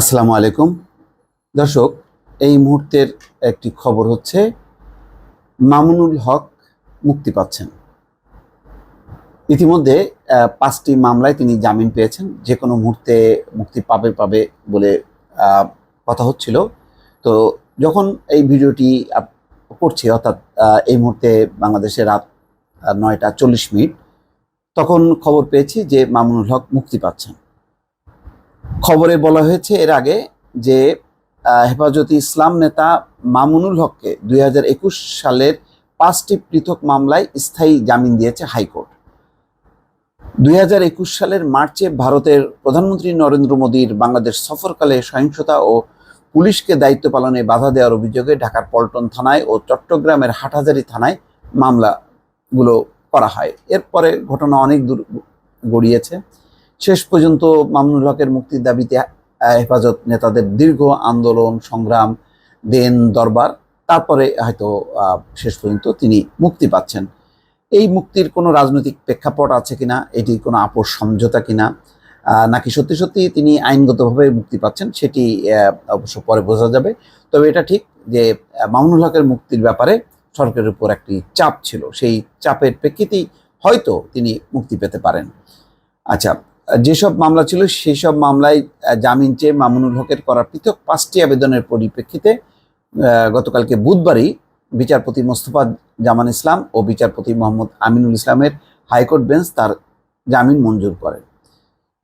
আসসালামু আলাইকুম। দর্শক, এই মুহূর্তের একটি খবর হচ্ছে, মামুনুল হক মুক্তি পাচ্ছেন। ইতিমধ্যে পাঁচটি মামলায় তিনি জামিন পেয়েছেন। যে কোনো মুহূর্তে মুক্তি পাবে পাবে বলে কথা হচ্ছিল। তো যখন এই ভিডিওটি করছি, অর্থাৎ এই মুহূর্তে বাংলাদেশে রাত নয়টা চল্লিশ মিনিট, তখন খবর পেয়েছি যে মামুনুল হক মুক্তি পাচ্ছেন। খবরে বলা হয়েছে এর আগে যে হেফাজতে ইসলাম নেতা মামুনুল হককে দুই সালের পাঁচটি পৃথক মামলায় স্থায়ী জামিন দিয়েছে হাইকোর্ট। দুই সালের মার্চে ভারতের প্রধানমন্ত্রী নরেন্দ্র মোদীর বাংলাদেশ সফরকালে সহিংসতা ও পুলিশকে দায়িত্ব পালনে বাধা দেওয়ার অভিযোগে ঢাকার পল্টন থানায় ও চট্টগ্রামের হাটহাজারী থানায় মামলাগুলো করা হয়। এরপরে ঘটনা অনেক দূর গড়িয়েছে। শেষ পর্যন্ত মামুনুল হকের মুক্তির দাবিতে হেফাজত নেতাদের দীর্ঘ আন্দোলন, সংগ্রাম, দেন, দরবার, তারপরে হয়তো শেষ পর্যন্ত তিনি মুক্তি পাচ্ছেন। এই মুক্তির কোনো রাজনৈতিক প্রেক্ষাপট আছে কিনা, এটি কোনো আপোষ সমঝোতা কিনা নাকি সত্যি সত্যি তিনি আইনগতভাবে মুক্তি পাচ্ছেন, সেটি অবশ্য পরে বোঝা যাবে। তবে এটা ঠিক যে মামুনুল হকের মুক্তির ব্যাপারে সরকারের উপর একটি চাপ ছিল। সেই চাপের প্রেক্ষিতেই হয়তো তিনি মুক্তি পেতে পারেন। আচ্ছা যেসব মামলা ছিল সেই সব মামলায় জামিন চেয়ে মামুনুল হকের করা পৃথক পাঁচটি আবেদনের পরিপ্রেক্ষিতে গতকালকে বুধবারই বিচারপতি মোস্তফা জামান ইসলাম ও বিচারপতি মোহাম্মদ আমিনুল ইসলামের হাইকোর্ট বেঞ্চ তার জামিন মঞ্জুর করেন।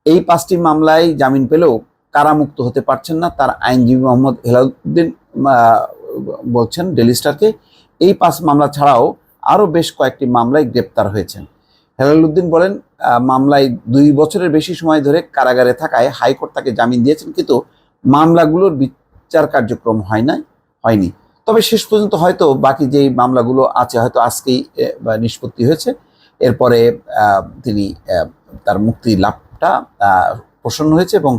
এই পাঁচটি মামলায় জামিন পেলেও কারামুক্ত হতে পারছেন না, তার আইনজীবী মোহাম্মদ হেলাউদ্দিন বলছেন ডেলি স্টারকে, এই পাঁচ মামলা ছাড়াও আরও বেশ কয়েকটি মামলায় গ্রেপ্তার হয়েছেন। হেলালুদ্দিন বলেন মামলায় দুই বছরের বেশি সময় ধরে কারাগারে থাকায় হাইকোর্ট তাকে জামিন দিয়েছেন, কিন্তু মামলাগুলোর বিচার কার্যক্রম হয় নাই, হয়নি। তবে শেষ পর্যন্ত হয়তো বাকি যেই মামলাগুলো আছে, হয়তো আজকেই নিষ্পত্তি হয়েছে। এরপরে তিনি তার মুক্তি লাভটা প্রসন্ন হয়েছে এবং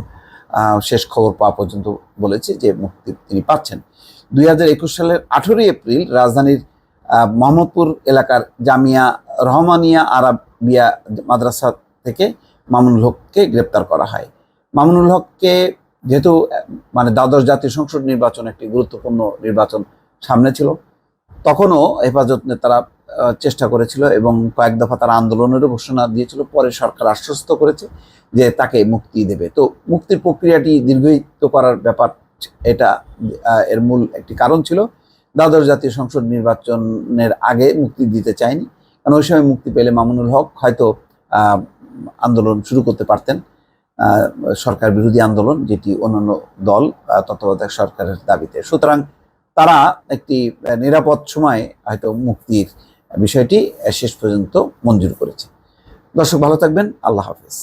শেষ খবর পাওয়া পর্যন্ত বলেছে যে মুক্তি তিনি পাচ্ছেন। দুই হাজার একুশ সালের আঠেরোই এপ্রিল রাজধানীর মোহাম্মদপুর এলাকার জামিয়া রহমানিয়া আরাবিয়া মাদ্রাসা থেকে মামুনুল হককে গ্রেপ্তার করা হয়। মামুনুল হককে যেহেতু মানে দ্বাদশ জাতীয় সংসদ নির্বাচন একটি গুরুত্বপূর্ণ নির্বাচন সামনে ছিল, তখনও হেফাজত নেতারা চেষ্টা করেছিল এবং কয়েক দফা তারা আন্দোলনেরও ঘোষণা দিয়েছিল, পরে সরকার আশ্বস্ত করেছে যে তাকে মুক্তি দেবে। তো মুক্তির প্রক্রিয়াটি দীর্ঘায়িত করার ব্যাপার, এটা এর মূল একটি কারণ ছিল। দ্বাদশ জাতীয় সংসদ নির্বাচনের আগে মুক্তি দিতে চায়নি। কারণ ওই সময় মুক্তি পেলে মামুনুল হক হয়তো আন্দোলন শুরু করতে পারতেন। সরকার বিরোধী আন্দোলন যেটি অন্যান্য দল তত্ত্বাবধায়ক সরকারের দাবিতে। সুতরাং তারা একটি নিরাপদ সময় হয়তো মুক্তির বিষয়টি শেষ পর্যন্ত মঞ্জুর করেছে। দর্শক ভালো থাকবেন। আল্লাহ হাফেজ।